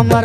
আমার